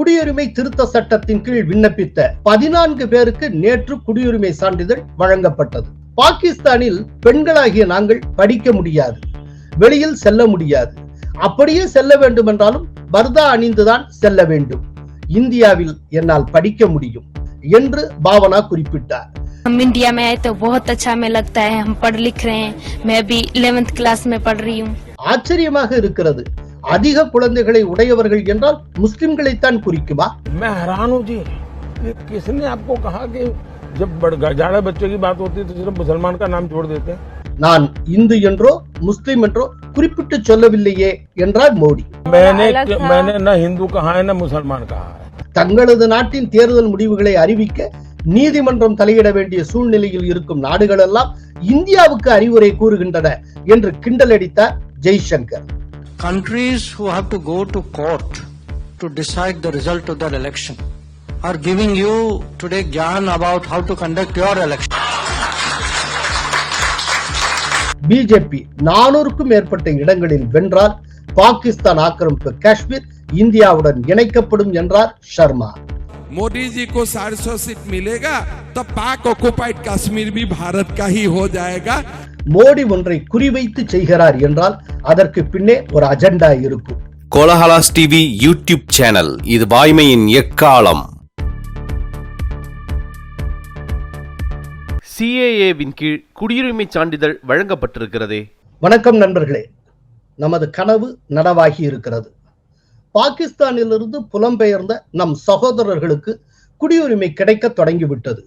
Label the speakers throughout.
Speaker 1: குடியுரிமை திருத்த சட்டத்தின் கீழ் விண்ணப்பித்த பதினான்கு பேருக்கு நேற்று குடியுரிமை சான்றிதழ் வழங்கப்பட்டது. பாகிஸ்தானில் பெண்களாகிய நாங்கள் படிக்க முடியாது வெளியில் செல்ல முடியாது. அப்படியே செல்ல வேண்டும் என்றாலும் பர்தா அணிந்துதான் செல்ல வேண்டும். இந்தியாவில் என்னால் படிக்க முடியும் என்று பாவனா குறிப்பிட்டார்.
Speaker 2: हम इंडिया में आए तो बहुत अच्छा हमें लगता है हम पढ़ लिख रहे हैं मैं अभी इलेवेंथ क्लास में पढ़ रही हूँ
Speaker 1: ஆச்சரியமாக இருக்கிறது அதிக குழந்தைகளை உடையவர்கள் என்றால் முஸ்லிம்களைத்தான் குறிக்குமா
Speaker 3: मैं हैरान हूँ जी ये किसने आपको कहा कि जब बड़- जाड़े बच्चे की बात होती है तो सिर्फ मुसलमान का नाम छोड़ देते हैं
Speaker 1: நான் இந்து என்றோ முஸ்லிம் என்றோ குறிப்பிட்டு சொல்லவில்லையே என்றார் மோடி
Speaker 3: मैंने मैंने न हिंदू कहा है न मुसलमान कहा है
Speaker 1: தங்களது நாட்டின் தேர்தல் முடிவுகளை அறிவிக்க நீதிமன்றம் தலையிட வேண்டிய சூழ்நிலையில் இருக்கும் நாடுகளெல்லாம் இந்தியாவுக்கு அறிவுரை கூறுகின்றன என்று கிண்டலடித்தார் Jaishankar
Speaker 4: countries who have to go to court to decide the result of their election are giving you today gyan about how to conduct your election.
Speaker 1: BJP நானூறுக்கும் மேற்பட்ட இடங்களில் வென்றால் பாகிஸ்தான் ஆக்கிரமிப்பு காஷ்மீர் இந்தியாவுடன் இணைக்கப்படும் என்றார் சர்மா
Speaker 5: मोदी जी को साढ़े सौ सीट मिलेगा तो पाक ऑक्युपाइड कश्मीर भी भारत का ही हो जाएगा
Speaker 1: மோடி ஒன்றை குறிவைத்து செய்கிறார் என்றால் அதற்கு பின்னே ஒரு அஜெண்டா இருக்கும்
Speaker 6: கோலஹலாஸ் டிவி யூடியூப் சேனல் இது வாய்மையின் எக்காலம்
Speaker 7: சிஏஏவின் கீழ் குடியுரிமை சான்றிதழ் வழங்கப்பட்டிருக்கிறதே
Speaker 1: வணக்கம் நண்பர்களே நமது கனவு நனவாகி இருக்கிறது பாகிஸ்தானிலிருந்து புலம்பெயர்ந்த நம் சகோதரர்களுக்கு குடியுரிமை கிடைக்க தொடங்கிவிட்டது.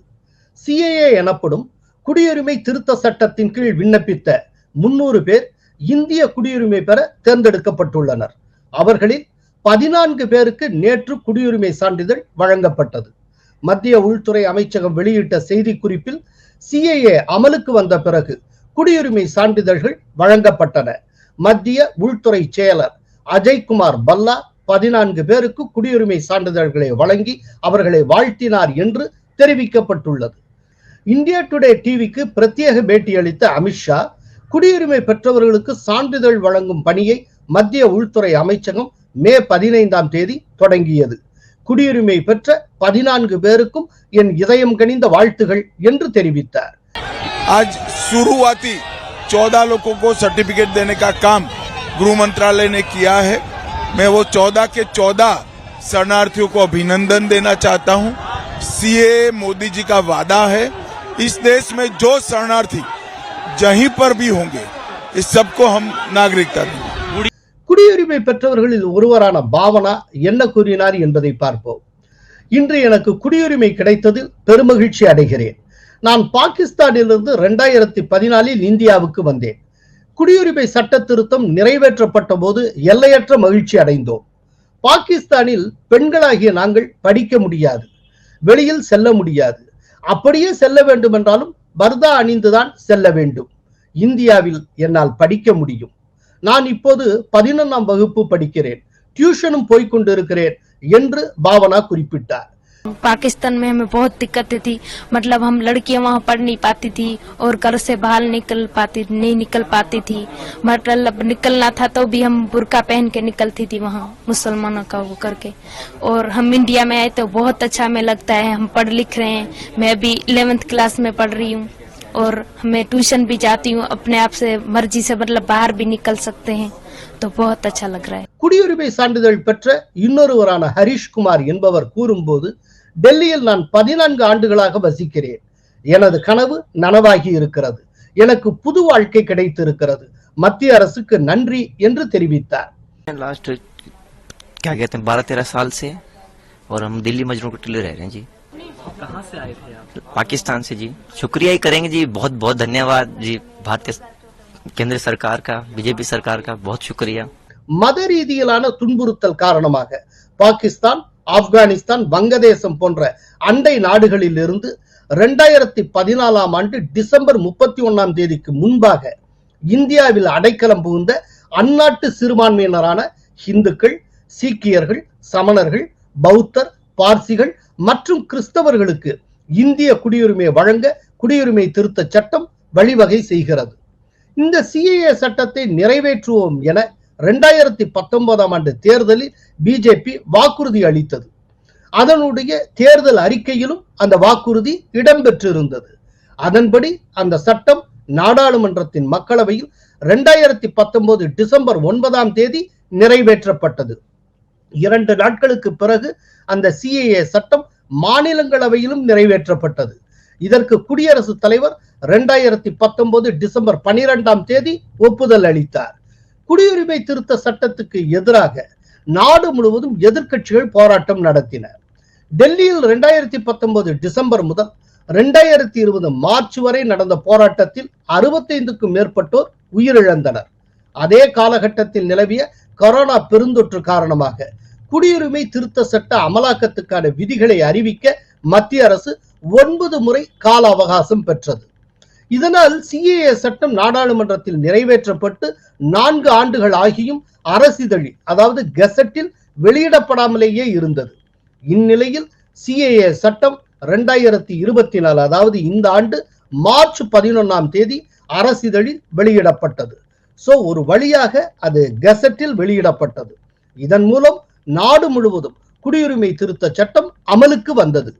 Speaker 1: சிஏஏ எனப்படும் குடியுரிமை திருத்த சட்டத்தின் கீழ் விண்ணப்பித்த முன்னூறு பேர் இந்திய குடியுரிமை பெற தேர்ந்தெடுக்கப்பட்டுள்ளனர். அவர்களில் பதினான்கு பேருக்கு நேற்று குடியுரிமை சான்றிதழ் வழங்கப்பட்டது. மத்திய உள்துறை அமைச்சகம் வெளியிட்ட செய்திக்குறிப்பில் சிஏஏ அமலுக்கு வந்த பிறகு குடியுரிமை சான்றிதழ்கள் வழங்கப்பட்டன. மத்திய உள்துறை செயலர் அஜய்குமார் பல்லா பதினான்கு பேருக்கு குடியுரிமை சான்றிதழ்களை வழங்கி அவர்களை வாழ்த்தினார் என்று தெரிவிக்கப்பட்டுள்ளது இந்தியா டுடே டிவிக்கு பிரத்யேக பேட்டியளித்த அமித்ஷா குடியுரிமை பெற்றவர்களுக்கு சான்றிதழ் வழங்கும் பணியை மத்திய உள்துறை அமைச்சகம் மே பதினைந்தாம் தேதி தொடங்கியது குடியுரிமை பெற்ற பதினான்கு பேருக்கும் என் இதயம் கனிந்த வாழ்த்துகள் என்று தெரிவித்தார்
Speaker 8: आज शुरुआती 14 लोगों को सर्टिफिकेट देने का काम गृह मंत्रालय ने किया है मैं वो 14 के 14 शरणार्थियों को अभिनंदन देना चाहता हूं सीए मोदी जी का वादा है इस देश में जो शरणार्थी जहीं पर भी होंगे इस सबको हम नागरिकता देंगे
Speaker 1: குடியுரிமை பெற்றவர்களில் ஒருவரான பாவனா என்ன கூறினார் என்பதை பார்ப்போம் இன்று எனக்கு குடியுரிமை கிடைத்ததில் பெருமகிழ்ச்சி அடைகிறேன் நான் பாகிஸ்தானிலிருந்து இரண்டாயிரத்தி பதினாலில் இந்தியாவுக்கு வந்தேன் குடியுரிமை சட்ட திருத்தம் நிறைவேற்றப்பட்ட போது எல்லையற்ற மகிழ்ச்சி அடைந்தோம். பாகிஸ்தானில் பெண்களாகிய நாங்கள் படிக்க முடியாது வெளியில் செல்ல முடியாது. அப்படியே செல்ல வேண்டும் என்றாலும் பர்தா அணிந்துதான் செல்ல வேண்டும். இந்தியாவில் என்னால் படிக்க முடியும். நான் இப்போது பதினொன்றாம் வகுப்பு படிக்கிறேன். டியூஷனும் போய்கொண்டிருக்கிறேன் என்று பாவனா குறிப்பிட்டார்.
Speaker 2: पाकिस्तान में हमें बहुत दिक्कतें थी। मतलब हम लड़कियाँ वहाँ पढ़ नहीं पाती थी और घर से बाहर निकल पाती, नहीं निकल पाती थी। मतलब निकलना था तो भी हम बुरका पहन के निकलती थी वहाँ, मुसलमानों का वो करके। और हम इंडिया में आए तो बहुत अच्छा हमें लगता है, हम पढ़ लिख रहे हैं। मैं अभी इलेवेंथ क्लास में पढ़ रही हूँ। और मैं ट्यूशन भी जाती हूँ अपने आप से मर्जी से मतलब बाहर भी निकल सकते हैं तो बहुत अच्छा लग रहा है
Speaker 1: குடியுரிமை சான்றிதழ் பெற்ற இன்னொருவரான ஹரிஷ்குமார் என்பவர் கூறும்போது டெல்லியில் நான் பதினான்கு ஆண்டுகளாக வசிக்கிறேன் எனது கனவு நனவாகி இருக்கிறது எனக்கு புது வாழ்க்கை கிடைத்திருக்கிறது மத்திய அரசுக்கு நன்றி என்று தெரிவித்தார்
Speaker 9: लास्ट क्या कहते हैं बारह तेरह साल से और हम दिल्ली मजनू के टिल्ले रह रहे हैं जी कहाँ से आए थे आप पाकिस्तान से जी शुक्रिया ही करेंगे जी बहुत बहुत धन्यवाद जी भारतीय केंद्र सरकार का बीजेपी सरकार का बहुत शुक्रिया
Speaker 1: மத ரீதியிலான துன்புறுத்தல் காரணமாக பாகிஸ்தான் ஆப்கானிஸ்தான் வங்கதேசம் போன்ற அண்டை நாடுகளில் இருந்து இரண்டாயிரத்தி பதினாலாம் ஆண்டு டிசம்பர் முப்பத்தி ஒன்னாம் தேதிக்கு முன்பாக இந்தியாவில் அடைக்கலம் புகுந்த அந்நாட்டு சிறுபான்மையினரான இந்துக்கள் சீக்கியர்கள் சமணர்கள் பௌத்தர் பார்சிகள் மற்றும் கிறிஸ்தவர்களுக்கு இந்திய குடியுரிமை வழங்க குடியுரிமை திருத்த சட்டம் வழிவகை செய்கிறது. இந்த சிஏஏ சட்டத்தை நிறைவேற்றுவோம் என இரண்டாயிரத்தி பத்தொன்பதாம் ஆண்டு தேர்தலில் பிஜேபி வாக்குறுதி அளித்தது. அதனுடைய தேர்தல் அறிக்கையிலும் அந்த வாக்குறுதி இடம்பெற்றிருந்தது. அதன்படி அந்த சட்டம் நாடாளுமன்றத்தின் மக்களவையில் இரண்டாயிரத்தி பத்தொன்பது டிசம்பர் ஒன்பதாம் தேதி நிறைவேற்றப்பட்டது. இரண்டு நாட்களுக்கு பிறகு அந்த சிஏஏ சட்டம் மாநிலங்களவையிலும் நிறைவேற்றப்பட்டது. இதற்கு குடியரசுத் தலைவர் இரண்டாயிரத்தி பத்தொன்பது டிசம்பர் பனிரெண்டாம் தேதி ஒப்புதல் அளித்தார். குடியுரிமை திருத்த சட்டத்துக்கு எதிராக நாடு முழுவதும் எதிர்க்கட்சிகள் போராட்டம் நடத்தின டெல்லியில் இரண்டாயிரத்தி பத்தொன்பது டிசம்பர் முதல் இரண்டாயிரத்தி இருபது மார்ச் வரை நடந்த போராட்டத்தில் அறுபத்தைந்துக்கும் மேற்பட்டோர் உயிரிழந்தனர். அதே காலகட்டத்தில் நிலவிய கொரோனா பெருந்தொற்று காரணமாக குடியுரிமை திருத்த சட்ட அமலாக்கத்துக்கான விதிகளை அறிவிக்க மத்திய அரசு ஒன்பது முறை கால அவகாசம் பெற்றது. இதனால் சிஏஏ சட்டம் நாடாளுமன்றத்தில் நிறைவேற்றப்பட்டு நான்கு ஆண்டுகள் ஆகியும் அரசிதழி அதாவது கெசட்டில் வெளியிடப்படாமலேயே இருந்தது. இந்நிலையில் சிஏஏ சட்டம் இரண்டாயிரத்தி இருபத்தி நாலு அதாவது இந்த ஆண்டு மார்ச் பதினொன்னாம் தேதி அரசிதழில் வெளியிடப்பட்டது. சோ ஒரு வழியாக அது கெசட்டில் வெளியிடப்பட்டது. இதன் மூலம் நாடு முழுவதும் குடியுரிமை திருத்த சட்டம் அமலுக்கு வந்தது.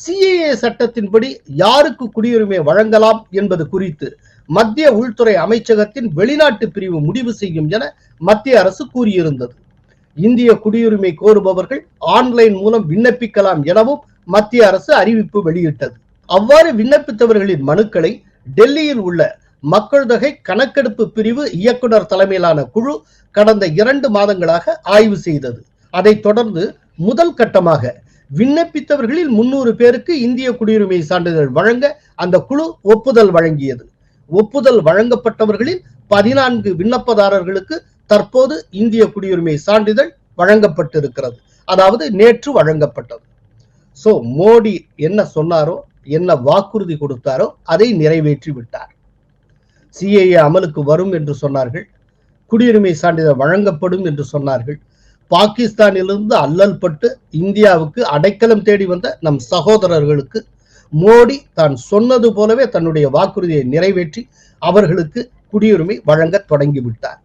Speaker 1: சிஏஏ சட்டத்தின்படி யாருக்கு குடியுரிமை வழங்கலாம் என்பது குறித்து மத்திய உள்துறை அமைச்சகத்தின் வெளிநாட்டு பிரிவு முடிவு செய்யும் என மத்திய அரசு கூறியிருந்தது. இந்திய குடியுரிமை கோருபவர்கள் ஆன்லைன் மூலம் விண்ணப்பிக்கலாம் எனவும் மத்திய அரசு அறிவிப்பு வெளியிட்டது. அவ்வாறு விண்ணப்பித்தவர்களின் மனுக்களை டெல்லியில் உள்ள மக்கள் தொகை கணக்கெடுப்பு பிரிவு இயக்குனர் தலைமையிலான குழு கடந்த இரண்டு மாதங்களாக ஆய்வு செய்தது. அதைத் தொடர்ந்து முதல் கட்டமாக விண்ணப்பித்தவர்களில் முன்னூறு பேருக்கு இந்திய குடியுரிமை சான்றிதழ் வழங்க அந்த குழு ஒப்புதல் வழங்கியது. ஒப்புதல் வழங்கப்பட்டவர்களில் பதினான்கு விண்ணப்பதாரர்களுக்கு தற்போது இந்திய குடியுரிமை சான்றிதழ் வழங்கப்பட்டிருக்கிறது. அதாவது நேற்று வழங்கப்பட்டது. சோ மோடி என்ன சொன்னாரோ என்ன வாக்குறுதி கொடுத்தாரோ அதை நிறைவேற்றி விட்டார். சிஏஏ அமலுக்கு வரும் என்று சொன்னார்கள். குடியுரிமை சான்றிதழ் வழங்கப்படும் என்று சொன்னார்கள். பாகிஸ்தானிலிருந்து அல்லல் பட்டு இந்தியாவுக்கு அடைக்கலம் தேடி வந்த நம் சகோதரர்களுக்கு மோடி தான் சொன்னது போலவே தன்னுடைய வாக்குறுதியை நிறைவேற்றி அவர்களுக்கு குடியுரிமை வழங்க தொடங்கிவிட்டார்.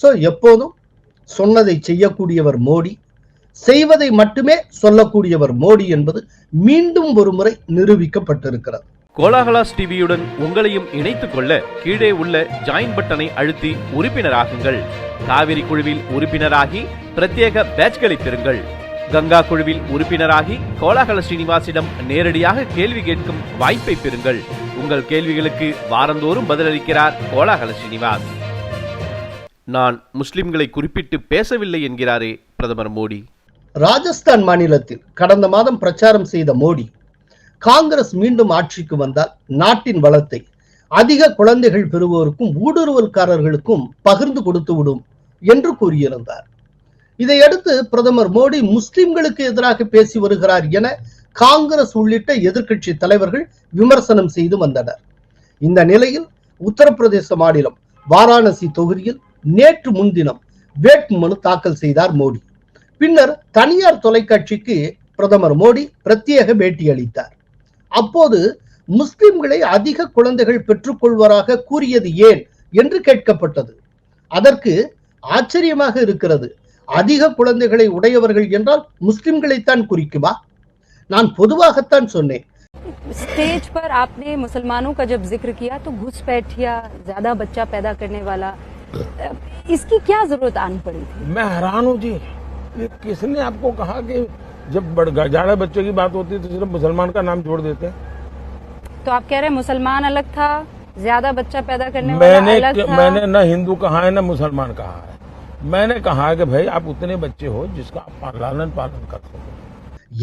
Speaker 1: ஸோ எப்போதும் சொன்னதை செய்யக்கூடியவர் மோடி செய்வதை மட்டுமே சொல்லக்கூடியவர் மோடி என்பது மீண்டும் ஒரு முறை நிரூபிக்கப்பட்டிருக்கிறது.
Speaker 7: கோலாகலாஸ் டிவியுடன் உங்களையும் இணைத்துக் கொள்ள கீழே உள்ள ஜாயின் பட்டனை அழுத்தி உறுப்பினராகுங்கள். காவிரி குழுவில் உறுப்பினராகி பிரத்யேக பேட்ச்களை பெறுங்கள். கங்கா குழுவில் உறுப்பினராகி கோலாகல ஸ்ரீனிவாசிடம் நேரடியாக கேள்வி கேட்கும் வாய்ப்பை பெறுங்கள். உங்கள் கேள்விகளுக்கு வாரந்தோறும் பதிலளிக்கிறார் கோலாகல ஸ்ரீனிவாஸ் நான் முஸ்லிம்களை குறிப்பிட்டு பேசவில்லை என்கிறாரே பிரதமர் மோடி.
Speaker 1: ராஜஸ்தான் மாநிலத்தில் கடந்த மாதம் பிரச்சாரம் செய்த மோடி காங்கிரஸ் மீண்டும் ஆட்சிக்கு வந்தால் நாட்டின் வளத்தை அதிக குழந்தைகள் பெறுவோருக்கும் ஊடுருவல்காரர்களுக்கும் பகிர்ந்து கொடுத்து விடும் என்று கூறியிருந்தார். இதையடுத்து பிரதமர் மோடி முஸ்லிம்களுக்கு எதிராக பேசி வருகிறார் என காங்கிரஸ் உள்ளிட்ட எதிர்க்கட்சி தலைவர்கள் விமர்சனம் செய்து வந்தனர். இந்த நிலையில் உத்தரப்பிரதேச மாநிலம் வாராணசி தொகுதியில் நேற்று முன்தினம் வேட்புமனு தாக்கல் செய்தார் மோடி. பின்னர் தனியார் தொலைக்காட்சிக்கு பிரதமர் மோடி பிரத்யேக பேட்டி அளித்தார். அப்போது முஸ்லிம்களை அதிக குழந்தைகள் பெற்றுக்கொள்வராக கூறியது ஏன் என்று கேட்கப்பட்டது அதற்கு ஆச்சரியமாக இருக்கிறது அதிக குழந்தைகளை உடையவர்கள் என்றால் முஸ்லிம்களைத்தான் குறிக்குமா நான் பொதுவாகத்தான் சொன்னேன்
Speaker 10: स्टेज पर आपने मुसलमानों का जब जिक्र किया तो घुसपैठ या ज्यादा बच्चा पैदा करने वाला इसकी क्या जरूरत आनी पड़ी थी
Speaker 3: मैं हैरान हूँ जी ये किसने आपको कहा कि जब बड़- जाड़े बच्चे की बात होती है तो सिर्फ मुसलमान का नाम जोड़ देते हैं
Speaker 10: तो आप कह रहे हैं मुसलमान अलग था ज्यादा बच्चा पैदा करने वाला
Speaker 3: मैंने
Speaker 10: अलग था
Speaker 3: मैंने न हिंदू कहा है न मुसलमान कहा है मैंने कहा है कि भाई आप उतने बच्चे हो जिसका आप लालन पालन कर सको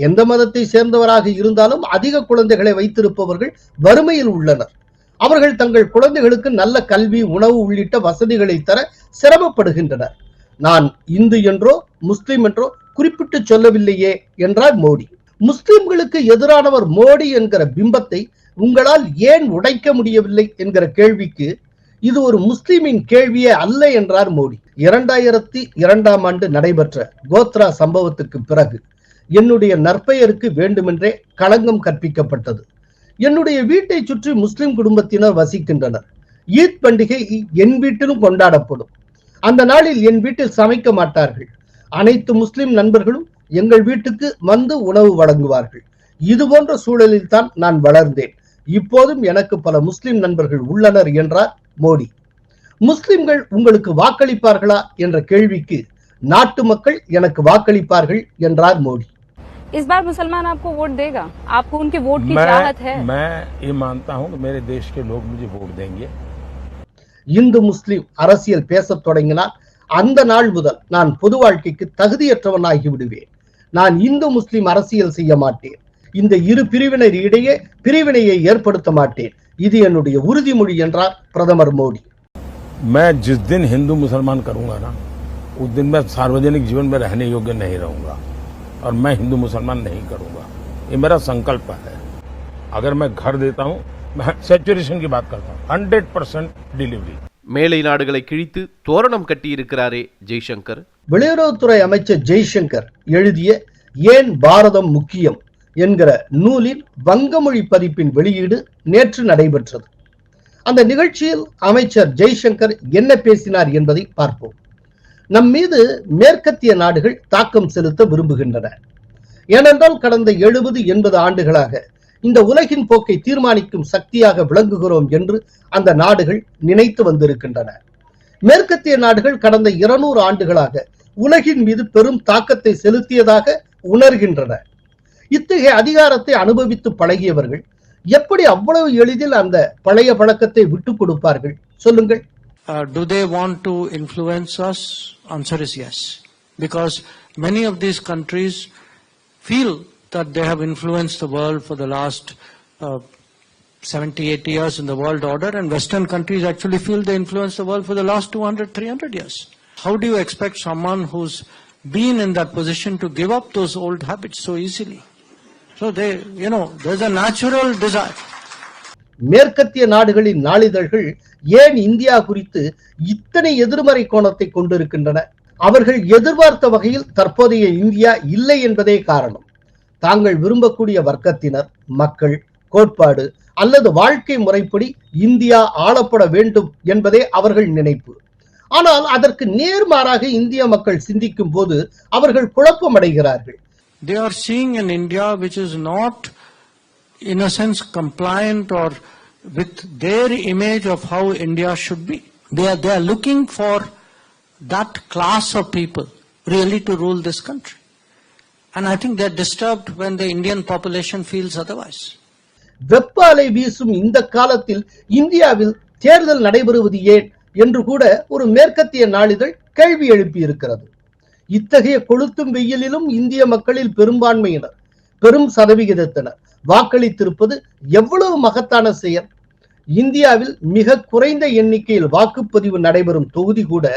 Speaker 1: எந்த மதத்தை சேர்ந்தவராக இருந்தாலும் அதிக குழந்தைகளை வைத்திருப்பவர்கள் வறுமையில் உள்ளனர் அவர்கள் தங்கள் குழந்தைகளுக்கு நல்ல கல்வி உணவு உள்ளிட்ட வசதிகளை தர சிரமப்படுகின்றனர் நான் இந்து என்றோ முஸ்லிம் என்றோ குறிப்பிட்டு சொல்லவில்லையே என்றார் மோடி. முஸ்லிம்களுக்கு எதிரானவர் மோடி என்கிற பிம்பத்தை உங்களால் ஏன் உடைக்க முடியவில்லை என்கிற கேள்விக்கு இது ஒரு முஸ்லிமின் கேள்வியே அல்ல என்றார் மோடி. இரண்டாயிரத்தி இரண்டாம் ஆண்டு நடைபெற்ற கோத்ரா சம்பவத்துக்கு பிறகு என்னுடைய நற்பெயருக்கு வேண்டுமென்றே களங்கம் கற்பிக்கப்பட்டது. என்னுடைய வீட்டை சுற்றி முஸ்லிம் குடும்பத்தினர் வசிக்கின்றனர். ஈத் பண்டிகை என் வீட்டிலும் கொண்டாடப்படும். அந்த நாளில் என் வீட்டில் சமைக்க மாட்டார்கள். அனைத்து முஸ்லிம் நண்பர்களும் எங்கள் வீட்டுக்கு வந்து உணவு வழங்குவார்கள் இது போன்ற சூழலில் தான் நான் வளர்ந்தேன் இப்போதும் எனக்கு பல முஸ்லிம் நண்பர்கள் உள்ளனர் என்றார் மோடி முஸ்லிம்கள் உங்களுக்கு வாக்களிப்பார்களா என்ற கேள்விக்கு நாட்டு மக்கள் எனக்கு வாக்களிப்பார்கள் என்றார் மோடி
Speaker 10: इस बार मुसलमान आपको वोट देगा आपको उनके वोट की चाहत है
Speaker 3: मैं मैं ये मानता हूं कि मेरे देश के लोग मुझे वोट देंगे
Speaker 1: இந்து முஸ்லிம் அரசியல் பேசத் தொடங்கினால் அந்த நாள் முதல் நான் பொது வாழ்க்கைக்கு தகுதியற்றவனாகி விடுவேன் நான் இந்து முஸ்லிம் அரசியல் செய்ய மாட்டேன் இந்த இரு பிரிவினர் இடையே பிரிவினையை ஏற்படுத்த மாட்டேன் இது என்னுடைய உறுதிமொழி என்றார் பிரதமர் மோடி
Speaker 3: मैं जिस दिन हिंदू मुसलमान करूंगा ना उस दिन मैं सार्वजनिक जीवन में रहने योग्य नहीं रहूंगा और मैं हिंदू मुसलमान नहीं करूंगा ये मेरा संकल्प है अगर मैं घर देता हूं मैं सेचुरेशन की बात करता हूं हंड्रेड परसेंट डिलीवरी
Speaker 7: மேலை நாடுகளை கிழித்து தோரணம் கட்டியிருக்கிறாரே ஜெய்சங்கர்.
Speaker 1: வெளியுறவுத்துறை அமைச்சர் ஜெய்சங்கர் எழுதிய ஏன் பாரதம் முக்கியம் என்கிற நூலின் வங்கமொழி பதிப்பின் வெளியீடு நேற்று நடைபெற்றது. அந்த நிகழ்ச்சியில் அமைச்சர் ஜெய்சங்கர் என்ன பேசினார் என்பதை பார்ப்போம். நம் மீது மேற்கத்திய நாடுகள் தாக்கம் செலுத்த விரும்புகின்றன. ஏனென்றால் கடந்த எழுபது எண்பது ஆண்டுகளாக இந்த உலகின் போக்கை தீர்மானிக்கும் சக்தியாக விளங்குகிறோம் என்று அந்த நாடுகள் நினைத்து வந்திருக்கின்றன. மேற்கத்திய நாடுகள் கடந்த இருநூறு ஆண்டுகளாக உலகின் மீது பெரும் தாக்கத்தை செலுத்தியதாக உணர்கின்றன. இத்தகைய அதிகாரத்தை அனுபவித்து பழகியவர்கள் எப்படி அவ்வளவு எளிதில் அந்த பழைய பழக்கத்தை விட்டுக் கொடுப்பார்கள்? சொல்லுங்கள்.
Speaker 4: Do they want to influence us answer is yes because many of these countries feel that they have influenced the world for the last uh, 70, 80 years in the world order, and Western countries actually feel they influence the world for the last 200, 300 years. How do you expect someone who's been in that position to give up those old habits so easily? So they, you know, there's a natural desire.
Speaker 1: மேற்கத்திய நாடுகளின் நாளிதழ்கள் ஏன் India குறித்து இத்தனை எதிர்மறை கோணத்தை கொண்டிருக்கின்றன அவர்கள் எதிர்பார்த்த வகையில் தற்போதைய இந்தியா இல்லை என்பதே காரணம் தாங்கள் விரும்பக்கூடிய வர்க்கத்தினர் மக்கள் கோட்பாடு அல்லது வாழ்க்கை முறைப்படி இந்தியா ஆளப்பட வேண்டும் என்பதே அவர்கள் நினைப்பு ஆனால் அதற்கு நேர்மாறாக இந்திய மக்கள் சிந்திக்கும் போது அவர்கள் குழப்பமடைகிறார்கள்
Speaker 4: They are seeing an India which is not, in a sense, compliant or with their image of how India should be. They are, they are looking for that class of people really to rule this country. And I think they're disturbed when the Indian population feels otherwise.
Speaker 1: வெப்ப அலை வீசும் இந்த காலத்தில் இந்தியாவில் தேர்தல் நடைபெறுவது ஏன் என்று கூட ஒரு மேற்கத்திய நாளிதழ் கேள்வி எழுப்பியிருக்கிறது இத்தகைய கொளுத்தும் வெயிலிலும் இந்திய மக்களில் பெரும்பான்மையினர் பெரும் சதவிகிதத்தினர் வாக்களித்திருப்பது எவ்வளவு மகத்தான செயல் இந்தியாவில் மிக குறைந்த எண்ணிக்கையில் வாக்குப்பதிவு நடைபெறும் தொகுதி கூட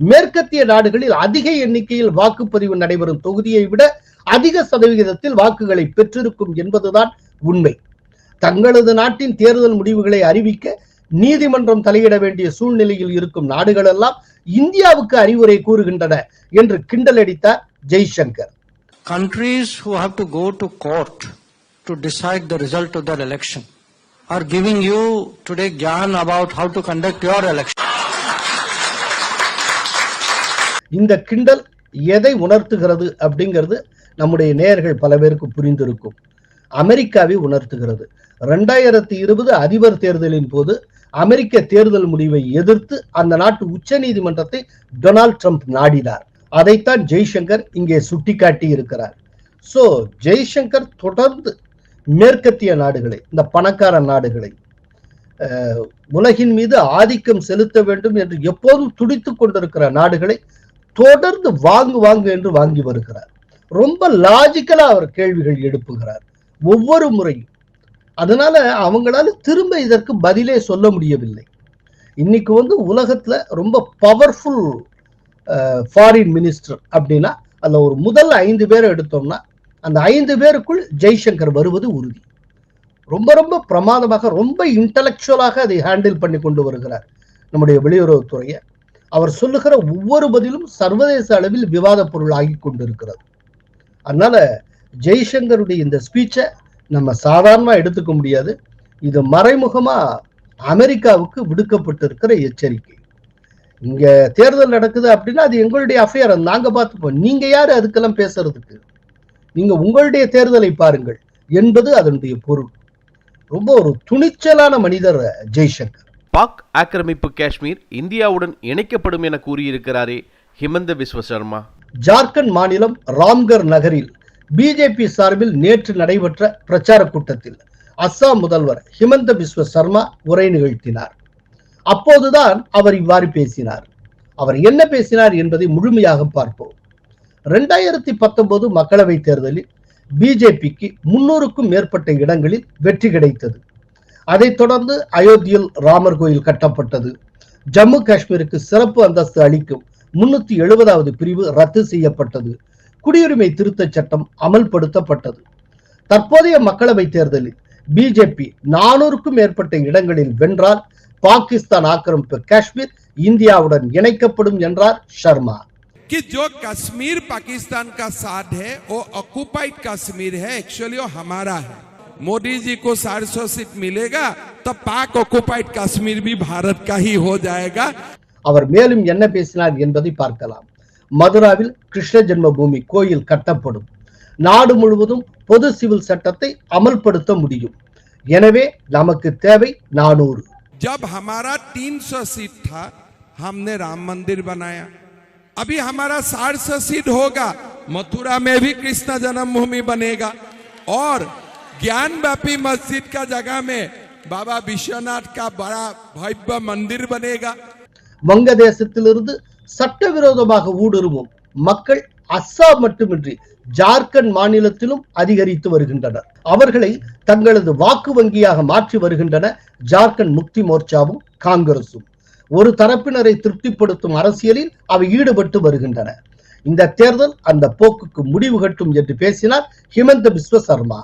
Speaker 1: மேற்கத்திய நாடுகளில் அதிக எண்ணிக்கையில் வாக்குப்பதிவு நடைபெறும் தொகுதியை விட அதிக சதவிகிதத்தில் வாக்குகளை பெற்றிருக்கும் என்பதுதான் உண்மை தங்களது நாட்டின் தேர்தல் முடிவுகளை அறிவிக்க நீதிமன்றம் தலையிட வேண்டிய சூழ்நிலையில் இருக்கும் நாடுகளெல்லாம் இந்தியாவுக்கு அறிவுரை கூறுகின்றன என்று கிண்டலடித்தார் Jaishankar
Speaker 4: Countries who have to go to court to decide the result of their election are giving you today gyan about how to conduct your election.
Speaker 1: இந்த கிண்டல் எதை உணர்த்துகிறது அப்படிங்கிறது நம்முடைய நேயர்கள் பல பேருக்கு புரிந்திருக்கும். அமெரிக்காவை உணர்த்துகிறது. ரெண்டாயிரத்தி இருபது அதிபர் தேர்தலின் போது அமெரிக்க தேர்தல் முடிவை எதிர்த்து அந்த நாட்டு உச்ச நீதிமன்றத்தை டொனால்ட் ட்ரம்ப் நாடினார். அதைத்தான் ஜெய்சங்கர் இங்கே சுட்டிக்காட்டி இருக்கிறார். சோ ஜெய்சங்கர் தொடர்ந்து மேற்கத்திய நாடுகளை இந்த பணக்கார நாடுகளை உலகின் மீது ஆதிக்கம் செலுத்த வேண்டும் என்று எப்போதும் துடித்துக் கொண்டிருக்கிற நாடுகளை தொடர்ந்து வாங்கு வாங்கு என்று வாங்கி வருகிறார். ரொம்ப லாஜிக்கலா அவர் கேள்விகள் எழுப்புகிறார். ஒவ்வொரு முறையும். அதனால அவங்களால திரும்ப இதற்கு பதிலே சொல்ல முடியவில்லை. இன்னைக்கு வந்து உலகத்துல ரொம்ப பவர்ஃபுல் ஃபாரின் மினிஸ்டர் அப்படின்னா அதில் ஒரு முதல் ஐந்து பேரை எடுத்தோம்னா அந்த ஐந்து பேருக்குள் ஜெய்சங்கர் வருவது உறுதி. ரொம்ப ரொம்ப பிரமாதமாக ரொம்ப இன்டலெக்சுவலாக அதை ஹேண்டில் பண்ணி கொண்டு வருகிறார் நம்முடைய வெளியுறவுத்துறையை. அவர் சொல்லுகிற ஒவ்வொரு பதிலும் சர்வதேச அளவில் விவாத பொருள் ஆகி கொண்டிருக்கிறது. அதனால ஜெய்சங்கருடைய இந்த ஸ்பீச்சை நம்ம சாதாரணமா எடுத்துக்க முடியாது. இது மறைமுகமா அமெரிக்காவுக்கு விடுக்கப்பட்டிருக்கிற எச்சரிக்கை. இங்க தேர்தல் நடக்குது அப்படின்னா அது எங்களுடைய அஃபேர் நாங்க பார்த்துப்போம். நீங்க யாரு அதுக்கெல்லாம் பேசுறதுக்கு? நீங்க உங்களுடைய தேர்தலை பாருங்கள். என்பது அதனுடைய பொருள். ரொம்ப ஒரு துணிச்சலான மனிதர் ஜெய்சங்கர்.
Speaker 7: பாக் ஆக்கிரமிப்பு காஷ்மீர் இந்தியாவுடன் இணைக்கப்படும் என கூறியிருக்கிறாரே ஹிமந்த விஸ்வ சர்மா.
Speaker 1: ஜார்க்கண்ட் மாநிலம் ராம்கர் நகரில் பிஜேபி சார்பில் நேற்று நடைபெற்ற பிரச்சார கூட்டத்தில் அஸ்ஸாம் முதல்வர் ஹிமந்த பிஸ்வ சர்மா உரை நிகழ்த்தினார். அப்போதுதான் அவர் இவ்வாறு பேசினார். அவர் என்ன பேசினார் என்பதை முழுமையாக பார்ப்போம். ரெண்டாயிரத்தி பத்தொன்பது மக்களவை தேர்தலில் பிஜேபிக்கு முன்னூறுக்கும் மேற்பட்ட இடங்களில் வெற்றி கிடைத்தது. அதைத் தொடர்ந்து அயோத்தியில் ராமர் கோயில் கட்டப்பட்டது. ஜம்மு காஷ்மீருக்கு சிறப்பு அந்தஸ்து அளிக்கும் முன்னூத்தி எழுபதாவது பிரிவு ரத்து செய்யப்பட்டது குடியுரிமை திருத்தச் சட்டம் அமல்படுத்தப்பட்டது தற்போதைய மக்களவை தேர்தலில் பிஜேபி நானூறுக்கும் மேற்பட்ட இடங்களில் வென்றால் பாகிஸ்தான் ஆக்கிரமிப்பு காஷ்மீர் இந்தியாவுடன் இணைக்கப்படும் என்றார் சர்மா
Speaker 5: कि जो कश्मीर पाकिस्तान का साथ है वो ऑक्युपाइड कश्मीर है एक्चुअली वो हमारा है मोदी जी को साढ़े सौ सीट मिलेगा तो पाक ऑक्युपाइड कश्मीर भी भारत का ही हो जाएगा
Speaker 1: அவர் மேலும் என்ன பேசினார் என்பதை பார்க்கலாம் மதுராவில் கிருஷ்ண ஜென்மபூமி கோயில் கட்டப்படும் நாடு முழுவதும் பொது சிவில் சட்டத்தை அமல்படுத்த முடியும் எனவே நமக்கு தேவை நானூறு
Speaker 5: जब हमारा 300 सीट था हमने राम मंदिर बनाया अभी हमारा साठ सौ सीट होगा मथुरा में भी कृष्ण जन्मभूमि बनेगा और ज्ञान व्यापी मस्जिद का जगह में बाबा विश्वनाथ का बड़ा भव्य मंदिर बनेगा
Speaker 1: வங்கதேசத்திலிருந்து சட்டவிரோதமாக ஊடுருவும் மக்கள் அஸ்ஸாம் மட்டுமின்றி ஜார்க்கண்ட் மாநிலத்திலும் அதிகரித்து வருகின்றனர். அவர்களை தங்களது வாக்கு வங்கியாக மாற்றி வருகின்றன ஜார்க்கண்ட் முக்தி மோர்ச்சாவும் காங்கிரசும். ஒரு தரப்பினரை திருப்திப்படுத்தும் அரசியலில் அவை ஈடுபட்டு வருகின்றன. இந்த தேர்தல் அந்த போக்குக்கு முடிவு கட்டும் என்று பேசினார் ஹிமந்த பிஸ்வ சர்மா.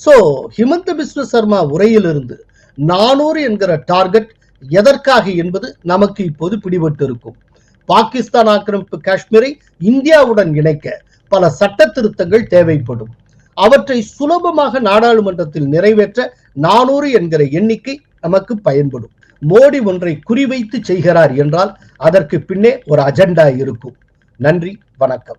Speaker 1: சோ ஹிமந்த பிஸ்வ சர்மா உரையிலிருந்து நானூறு என்கிற டார்கெட் எதற்காக என்பது நமக்கு இப்போது பிடிபட்டு இருக்கும் பாகிஸ்தான் ஆக்கிரமிப்பு காஷ்மீரை இந்தியாவுடன் இணைக்க பல சட்ட திருத்தங்கள் தேவைப்படும். அவற்றை சுலபமாக நாடாளுமன்றத்தில் நிறைவேற்ற நானூறு என்கிற எண்ணிக்கை நமக்கு பயன்படும். மோடி ஒன்றை குறிவைத்து செய்கிறார் என்றால் அதற்கு பின்னே ஒரு அஜெண்டா இருக்கும். நன்றி வணக்கம்.